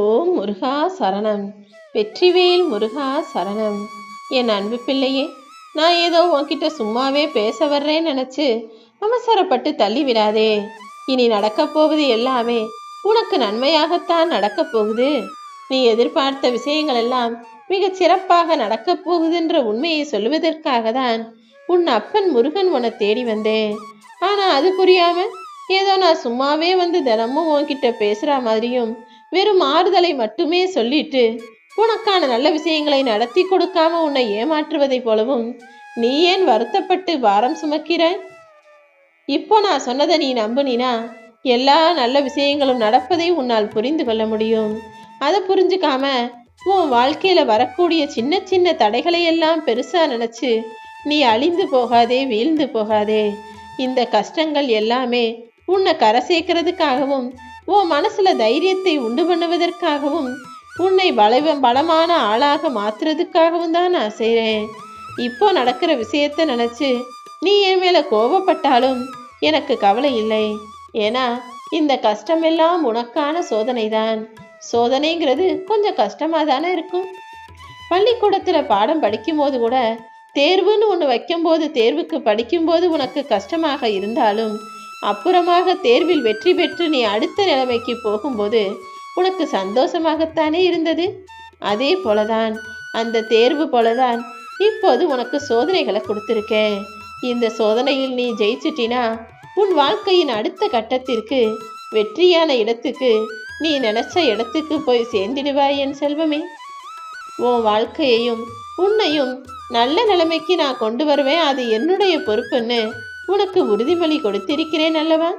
ஓம் முருகா சரணம். வெற்றிவேல் முருகா சரணம். என் அன்பு பிள்ளையே நான் ஏதோ உன்கிட்ட சும்மாவே பேச வர்றேன்னு நினச்சி அவசரப்பட்டு தள்ளி விடாதே இனி நடக்கப் போவது எல்லாமே உனக்கு நன்மையாகத்தான் நடக்கப் போகுது. நீ எதிர்பார்த்த விஷயங்கள் எல்லாம் மிகச் சிறப்பாக நடக்கப் போகுதுன்ற உண்மையை சொல்லுவதற்காக தான் உன் அப்பன் முருகன் உன்னை தேடி வந்தேன். ஆனால் அது புரியாம ஏதோ நான் சும்மாவே வந்து தினமும் உன்கிட்ட பேசுகிற மாதிரியும் வெறும் ஆறுதலை மட்டுமே சொல்லிட்டு உனக்கான நல்ல விஷயங்களை நடத்தி கொடுக்காம உன்னை ஏமாற்றுவதைப் போலவும் நீ ஏன் வருத்தப்பட்டு பாரம் சுமக்கிற இப்போ நான் சொன்னதை நீ நம்புனினா எல்லா நல்ல விஷயங்களும் நடப்பதை உன்னால் புரிந்து கொள்ள முடியும். அதை புரிஞ்சுக்காம உன் வாழ்க்கையில வரக்கூடிய சின்ன சின்ன தடைகளை எல்லாம் பெருசா நினைச்சு நீ அழிந்து போகாதே வீழ்ந்து போகாதே. இந்த கஷ்டங்கள் எல்லாமே உன்னை கரை சேர்க்கறதுக்காகவும் உன் மனசுல தைரியத்தை உண்டு பண்ணுவதற்காகவும் உன்னை வளைவ பலமான ஆளாக மாத்துறதுக்காகவும் தான் நான் செய்கிறேன் இப்போ நடக்கிற விஷயத்த நினச்சி நீ என் மேல கோபப்பட்டாலும் எனக்கு கவலை இல்லை. ஏன்னா இந்த கஷ்டமெல்லாம் உனக்கான சோதனை தான் சோதனைங்கிறது கொஞ்சம் கஷ்டமாக தானே இருக்கும். பள்ளிக்கூடத்தில் பாடம் படிக்கும்போது கூட தேர்வுன்னு ஒன்று வைக்கும்போது தேர்வுக்கு படிக்கும்போது உனக்கு கஷ்டமாக இருந்தாலும் அப்புறமாக தேர்வில் வெற்றி பெற்று நீ அடுத்த நிலைமைக்கு போகும்போது உனக்கு சந்தோஷமாகத்தானே இருந்தது? அதே போலதான் அந்த தேர்வு போலதான் இப்போது உனக்கு சோதனைகளை கொடுத்துருக்கேன். இந்த சோதனையில் நீ ஜெயிச்சிட்டினா உன் வாழ்க்கையின் அடுத்த கட்டத்திற்கு வெற்றியான இடத்துக்கு நீ நினைச்ச இடத்துக்கு போய் சேர்ந்திடுவாய் என் செல்வமே. உன் வாழ்க்கையையும் உன்னையும் நல்ல நிலைமைக்கு நான் கொண்டு வருவேன் அது என்னுடைய பொறுப்புன்னு உனக்கு உறுதிமொழி கொடுத்திருக்கிறேன் அல்லவா?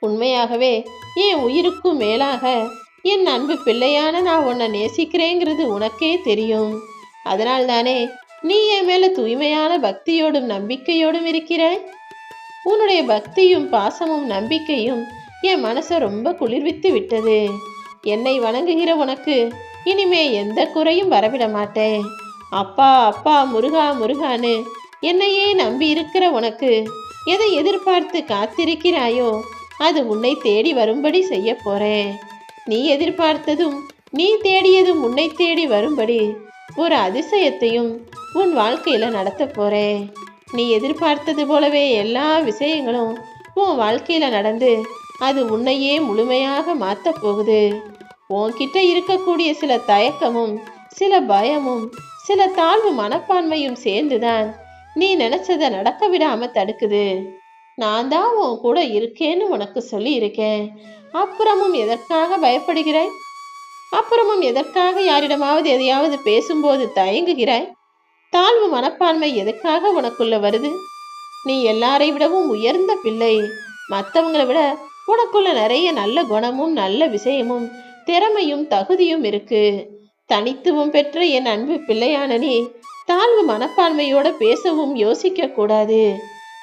உண்மையாகவே என் உயிருக்கும் மேலாக என் அன்பு பிள்ளையான நான் உன்னை நேசிக்கிறேங்கிறது உனக்கே தெரியும். அதனால்தானே நீ என் மேல தூய்மையான பக்தியோடும் நம்பிக்கையோடும் இருக்கிறாய்? உன்னுடைய பக்தியும் பாசமும் நம்பிக்கையும் என் மனசை ரொம்ப குளிர்வித்து விட்டது. என்னை வணங்குகிற உனக்கு இனிமே எந்த குறையும் வரவிட மாட்டேன். அப்பா அப்பா முருகா முருகான்னு என்னையே நம்பி இருக்கிற உனக்கு எதை எதிர்பார்த்து காத்திருக்கிறாயோ அது உன்னை தேடி வரும்படி செய்ய போறேன். நீ எதிர்பார்த்ததும் நீ தேடியதும் உன்னை தேடி வரும்படி ஒரு அதிசயத்தையும் உன் வாழ்க்கையில நடத்த போறேன். நீ எதிர்பார்த்தது போலவே எல்லா விஷயங்களும் உன் வாழ்க்கையில நடந்து அது உன்னையே முழுமையாக மாத்தப் போகுது. உன்கிட்ட இருக்கக்கூடிய சில தயக்கமும் சில பயமும் சில தாழ்வு மனப்பான்மையும் சேர்ந்துதான் நீ நினைச்சதை நடக்க விடாம தடுக்குது. நான் தான் உன் கூட இருக்கேன்னு உனக்கு சொல்லி இருக்கேன் அப்புறமும் எதற்காக பயப்படுகிறாய்? அப்புறமும் எதற்காக யாரிடமாவது எதையாவது பேசும்போது தயங்குகிறாய்? தாழ்வு மனப்பான்மை எதுக்காக உனக்குள்ள வருது? நீ எல்லாரை விடவும் உயர்ந்த பிள்ளை. மற்றவங்களை விட உனக்குள்ள நிறைய நல்ல குணமும் நல்ல விஷயமும் திறமையும் தகுதியும் இருக்கு. தனித்துவம் பெற்ற என் அன்பு பிள்ளையான நீ தாழ்வு மனப்பான்மையோட பேசவும் யோசிக்க கூடாது.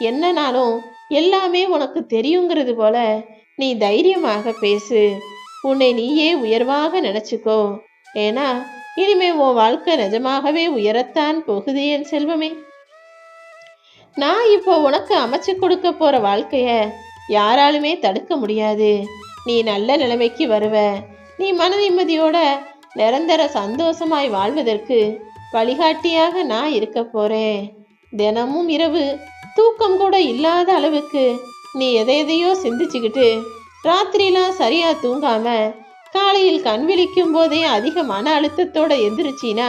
என்னனாலும் எல்லாமே உனக்கு தெரியுங்கிறது போல நீ தைரியமாக பேசு. உன்னை நீயே உயர்வாக நினைச்சுக்கோ. ஏன்னா இனிமே உன் வாழ்க்கை நிஜமாகவே உயரத்தான் போகுது என் செல்வமே. நான் இப்போ உனக்கு அமைச்சு கொடுக்க போற வாழ்க்கைய யாராலுமே தடுக்க முடியாது. நீ நல்ல நிலைமைக்கு வருவ. நீ மன நிம்மதியோட நிரந்தர சந்தோஷமாய் வாழ்வதற்கு வழிகாட்டியாக நான் இருக்க போறேன். தினமும் இரவு தூக்கம் கூட இல்லாத அளவுக்கு நீ எதை எதையோ சிந்திச்சுக்கிட்டு ராத்திரிலாம் சரியா தூங்காம காலையில் கண் விழிக்கும் போதே அதிக மன அழுத்தத்தோட எந்திரிச்சினா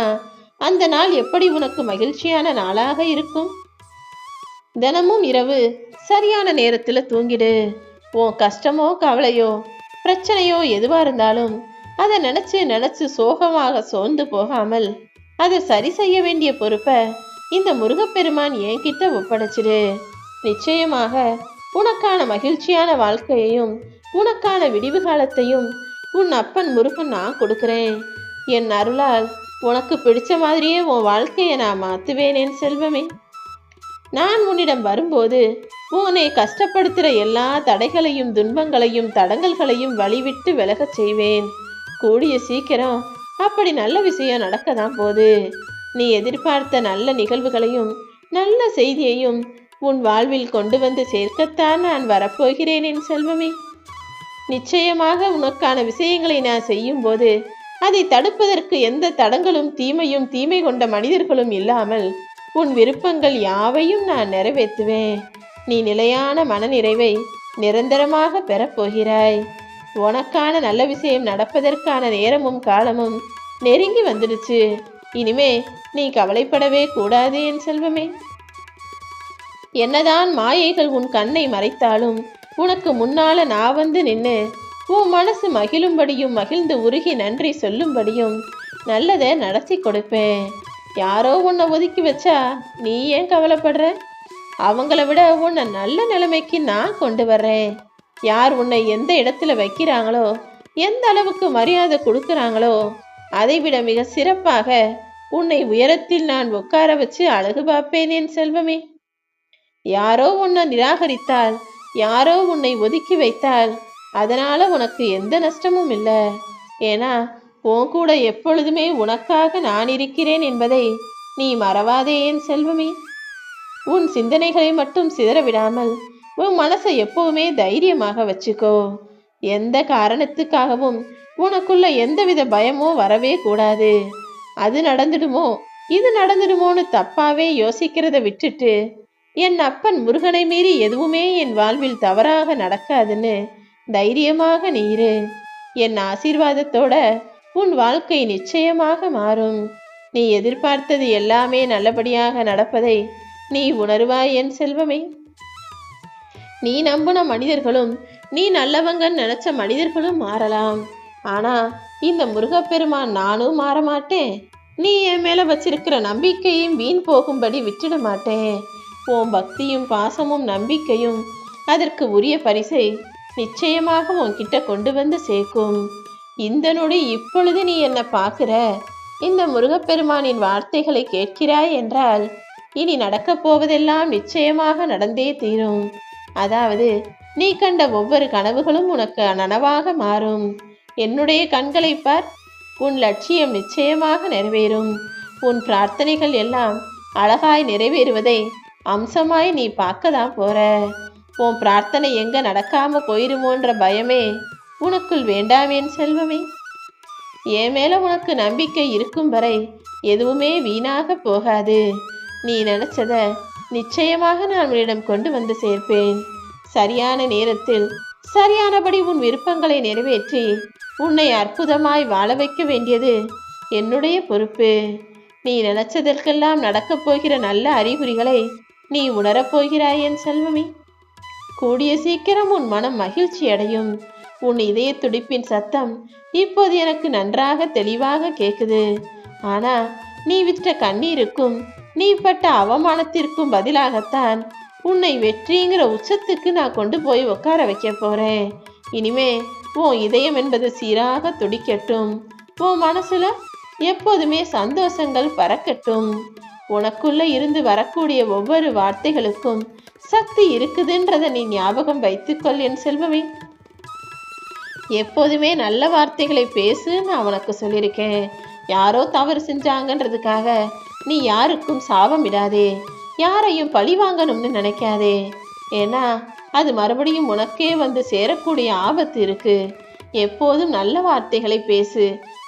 அந்த நாள் எப்படி உனக்கு மகிழ்ச்சியான நாளாக இருக்கும்? தினமும் இரவு சரியான நேரத்துல தூங்கிடு. உன் கஷ்டமோ கவலையோ பிரச்சனையோ எதுவா இருந்தாலும் அதை நினைச்சு நினைச்சு சோகமாக சோர்ந்து போகாமல் அதை சரி செய்ய வேண்டிய பொறுப்பை இந்த முருகப்பெருமான் என்கிட்ட ஒப்படைச்சிரு நிச்சயமாக உனக்கான மகிழ்ச்சியான வாழ்க்கையையும் உனக்கான விடிவு காலத்தையும் உன் அப்பன் முருகன் நான் கொடுக்கிறேன். என் அருளால் உனக்கு பிடிச்ச மாதிரியே உன் வாழ்க்கையை நான் மாற்றுவேன் என் செல்வமே. நான் உன்னிடம் வரும்போது உன்னை கஷ்டப்படுத்துகிற எல்லா தடைகளையும் துன்பங்களையும் தடங்கல்களையும் வழிவிட்டு விலகச் செய்வேன். கூடிய சீக்கிரம் அப்படி நல்ல விஷயம் நடக்க தான் போகுது. நீ எதிர்பார்த்த நல்ல நிகழ்வுகளையும் நல்ல செய்தியையும் உன் வாழ்வில் கொண்டு வந்து சேர்க்கத்தான் நான் வரப்போகிறேன் என் செல்வமே. நிச்சயமாக உனக்கான விஷயங்களை நான் செய்யும்போது அதை தடுப்பதற்கு எந்த தடங்களும் தீமையும் தீமை கொண்ட மனிதர்களும் இல்லாமல் உன் விருப்பங்கள் யாவையும் நான் நிறைவேற்றுவேன். நீ நிலையான மனநிறைவை நிரந்தரமாக பெறப்போகிறாய். உனக்கான நல்ல விஷயம் நடப்பதற்கான நேரமும் காலமும் நெருங்கி வந்துடுச்சு. இனிமே நீ கவலைப்படவே கூடாது என் செல்வமே. என்னதான் மாயைகள் உன் கண்ணை மறைத்தாலும் உனக்கு முன்னால நான் வந்து நின்று உன் மனசு மகிழும்படியும் மகிழ்ந்து உருகி நன்றி சொல்லும்படியும் நல்லதை நடத்தி கொடுப்பேன். யாரோ உன்னை ஒதுக்கி வச்சா நீ ஏன் கவலைப்படுற? அவங்கள விட உன்னை நல்ல நிலைமைக்கு நான் கொண்டு வர்றேன். யார் உன்னை எந்த இடத்துல வைக்கிறாங்களோ எந்த அளவுக்கு மரியாதை கொடுக்குறாங்களோ அதைவிட மிக சிறப்பாக உன்னை உயரத்தில் நான் உட்கார வச்சு அழகு பார்ப்பேன் என் செல்வமே. யாரோ உன்னை நிராகரித்தால் யாரோ உன்னை ஒதுக்கி வைத்தால் அதனால உனக்கு எந்த நஷ்டமும் இல்லை. ஏன்னா உன் கூட எப்பொழுதுமே உனக்காக நான் இருக்கிறேன் என்பதை நீ மறவாதே என் செல்வமே. உன் சிந்தனைகளை மட்டும் சிதற விடாமல் உன் மனசை எப்பவுமே தைரியமாக வச்சுக்கோ. எந்த காரணத்துக்காகவும் உனக்குள்ள எந்தவித பயமோ வரவே கூடாது. அது நடந்துடுமோ? இது நடந்துடுமோன்னு தப்பாவே யோசிக்கிறத விட்டுட்டு என் அப்பன் முருகனை மீறி எதுவுமே என் வாழ்வில் தவறாக நடக்காதுன்னு தைரியமாக நீரு என் ஆசீர்வாதத்தோட உன் வாழ்க்கை நிச்சயமாக மாறும். நீ எதிர்பார்த்தது எல்லாமே நல்லபடியாக நடப்பதை நீ உணர்வாய் என் செல்வமே. நீ நம்பின மனிதர்களும் நீ நல்லவங்கன்னு நினச்ச மனிதர்களும் மாறலாம். ஆனால் இந்த முருகப்பெருமான் நானும் மாற மாட்டேன் நீ என் மேலே வச்சிருக்கிற நம்பிக்கையும் வீண் போகும்படி விட்டுட மாட்டேன். உன் பக்தியும் பாசமும் நம்பிக்கையும் அதற்கு உரிய பரிசை நிச்சயமாக உன்கிட்ட கொண்டு வந்து சேர்க்கும். இந்த நொடி இப்பொழுது நீ என்னை பார்க்கிற? இந்த முருகப்பெருமானின் வார்த்தைகளை கேட்கிறாய் என்றால் இனி நடக்கப் போவதெல்லாம் நிச்சயமாக நடந்தே தீரும். அதாவது நீ கண்ட ஒவ்வொரு கனவுகளும் உனக்கு நனவாக மாறும். என்னுடைய கண்களை பார். உன் லட்சியம் நிச்சயமாக நிறைவேறும். உன் பிரார்த்தனைகள் எல்லாம் அழகாய் நிறைவேறுவதை அம்சமாய் நீ பார்க்க தான் போற. உன் பிரார்த்தனை எங்க நடக்காம போயிருமோன்ற பயமே உனக்குள் வேண்டாமேன் செல்வமே. என் மேல உனக்கு நம்பிக்கை இருக்கும் வரை எதுவுமே வீணாக போகாது. நீ நினைச்சத நிச்சயமாக நான் உன்னிடம் கொண்டு வந்து சேர்ப்பேன். சரியான நேரத்தில் சரியானபடி உன் விருப்பங்களை நிறைவேற்றி உன்னை அற்புதமாய் வாழ வைக்க வேண்டியது என்னுடைய பொறுப்பு. நீ நினைச்சதற்கெல்லாம் நடக்கப் போகிற நல்ல அறிகுறிகளை நீ உணரப்போகிறாய் என் செல்வமே. கூடிய சீக்கிரம் உன் மனம் மகிழ்ச்சி அடையும். உன் இதய துடிப்பின் சத்தம் இப்போது எனக்கு நன்றாக தெளிவாக கேட்குது ஆனா நீ விட்ட கண்ணீருக்கும் நீ பட்ட அவமானத்திற்கும் பதிலாகத்தான் உன்னை வெற்றிங்கிற உச்சத்துக்கு நான் கொண்டு போய் உட்கார வைக்க போறேன். இனிமே உன் இதயம் என்பது சீராக துடிக்கட்டும். உன் மனசுல எப்போதுமே சந்தோஷங்கள் பறக்கட்டும். உனக்குள்ள இருந்து வரக்கூடிய ஒவ்வொரு வார்த்தைகளுக்கும் சக்தி இருக்குதுன்றத நீ ஞாபகம் வைத்துக்கொள் என் செல்வமே. எப்போதுமே நல்ல வார்த்தைகளை பேசு நான் உனக்கு சொல்லியிருக்கேன். யாரோ தவறு செஞ்சாங்கன்றதுக்காக நீ யாருக்கும் சாபம் விடாதே யாரையும் பழி வாங்கணும்னு நினைக்காதே. ஏன்னா அது மறுபடியும் உனக்கே வந்து சேரக்கூடிய ஆபத்து இருக்கு. எப்போதும் நல்ல வார்த்தைகளை பேசு.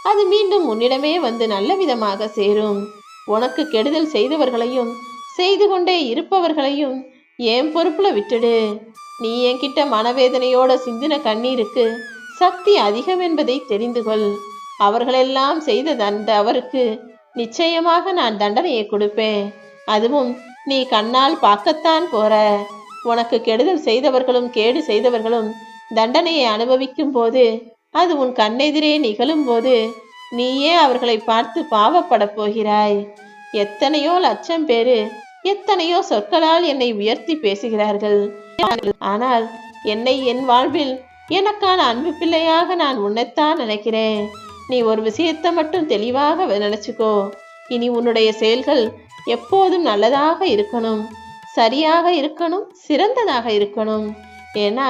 அது மீண்டும் உன்னிடமே வந்து நல்ல விதமாக சேரும். உனக்கு கெடுதல் செய்தவர்களையும் செய்து கொண்டே இருப்பவர்களையும் என் பொறுப்புல விட்டுடு? நீ என்கிட்ட மனவேதனையோட சிந்தின கண்ணீருக்கு சக்தி அதிகம் என்பதை தெரிந்து கொள். அவர்களெல்லாம் செய்த தண்ட அவருக்கு நிச்சயமாக நான் தண்டனையை கொடுப்பேன். அதுவும் நீ கண்ணால் பார்க்கத்தான் போற. உனக்கு கெடுதல் செய்தவர்களும் கேடு செய்தவர்களும் தண்டனையை அனுபவிக்கும் போது அது உன் கண்ணெதிரே நிகழும் போது நீயே அவர்களை பார்த்து பாவப்பட போகிறாய். எத்தனையோ லட்சம் பேரு எத்தனையோ சொற்களால் என்னை உயர்த்தி பேசுகிறார்கள். ஆனால் என்னை என் வாழ்வில் எனக்கான அன்பு பிள்ளையாக நான் உன்னைத்தான் நினைக்கிறேன். நீ ஒரு விஷயத்தை மட்டும் தெளிவாக நினைச்சுக்கோ. இனி உன்னுடைய செயல்கள் எப்போதும் நல்லதாக இருக்கணும். சரியாக இருக்கணும் சிறந்ததாக இருக்கணும். ஏன்னா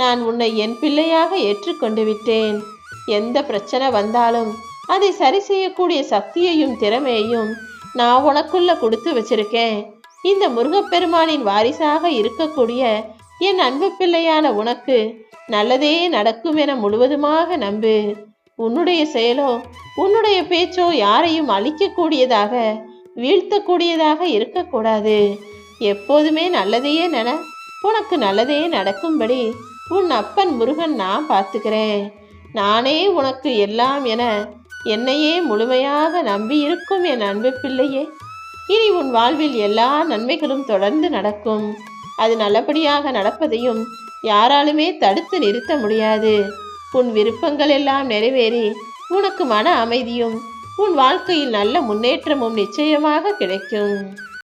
நான் உன்னை என் பிள்ளையாக ஏற்றுக்கொண்டு விட்டேன். எந்த பிரச்சனை வந்தாலும் அதை சரி செய்யக்கூடிய சக்தியையும் திறமையையும் நான் உனக்குள்ள கொடுத்து வச்சிருக்கேன். இந்த முருகப்பெருமானின் வாரிசாக இருக்கக்கூடிய என் அன்பு பிள்ளையான உனக்கு நல்லதே நடக்கும் என முழுவதுமாக நம்பு. உன்னுடைய செயலோ உன்னுடைய பேச்சோ யாரையும் அழிக்கக்கூடியதாக வீழ்த்தக்கூடியதாக இருக்கக்கூடாது. எப்போதுமே நல்லதையே நட உனக்கு நல்லதே நடக்கும்படி உன் அப்பன் முருகன் நான் பார்த்துக்கிறேன். நானே உனக்கு எல்லாம் என என்னையே முழுமையாக நம்பி இருக்கும் என் அன்பு பிள்ளையே. இனி உன் வாழ்வில் எல்லா நன்மைகளும் தொடர்ந்து நடக்கும். அது நல்லபடியாக நடப்பதையும் யாராலுமே தடுத்து நிறுத்த முடியாது. உன் விருப்பங்கள் எல்லாம் நிறைவேறி உனக்கு மன அமைதியும் உன் வாழ்க்கையில் நல்ல முன்னேற்றமும் நிச்சயமாக கிடைக்கும்.